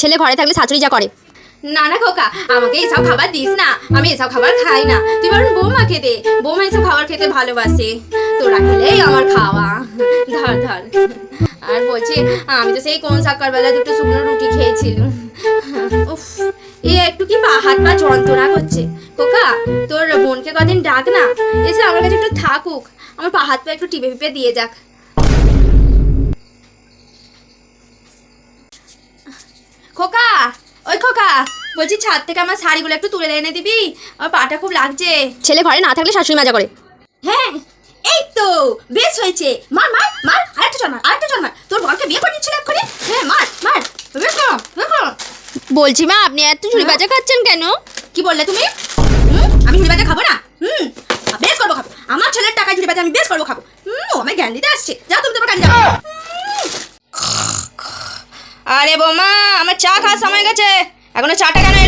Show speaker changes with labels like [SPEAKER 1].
[SPEAKER 1] ছেলে ঘরে থাকলে শাশুড়ি যা করে।
[SPEAKER 2] না না খোকা, আমাকে এসব খাবার দিস না। আমি এসব খাবার খাই না। তুই বরং বৌমাকে দে বৌমা এসব খাবার খেতে ভালোবাসে। তোরা খেলেই আমার খাওয়া। ধর ধর। আর বলছি, আমি তো সেই কোন সকালবেলা দুটো শুকনো রুটি খেয়েছিলাম। উফ, এ একটু কি পা, হাত পা যন্ত্রণা করছে। খোকা, তোর বোনকে কদিন ডাক না। এসে আমার কাছে একটু থাকুক। আমার পা, হাত পা একটু টিপে ফিপে দিয়ে যাক। খোকা ওই খোকা বলছি ছাদ থেকে আমার শাড়িগুলো একটু তুলে এনে দিবি আমার পাটা খুব লাগছে।
[SPEAKER 1] ছেলে ঘরে না থাকলে শাশুড়ি মজা করে।
[SPEAKER 2] হ্যাঁ এই তো বেশ হয়েছে। মার মার মার আরেকটা চল মার আরেকটা চল মার। তোর বরকে বিয়ে করে দিচ্ছিল এক্ষুনি? হ্যাঁ মার মার বেশ করো
[SPEAKER 1] বলছি মা আপনি এত ঝুড়ি বাজা খাচ্ছেন কেন?
[SPEAKER 2] কি বললে তুমি? আমি ঝুড়ি বাজা খাব না? হুম বেশ করব খাব। আমার ছেলের টাকায় ঝুড়ি বাজা আমি বেশ করব খাব। হুম ও আমায় জ্ঞান দিতে আসছে। যাও তুমি তোমার কাজে যাও। আরে বৌমা আমার চা খাওয়ার সময় গেছে। এখনও চাটা কেন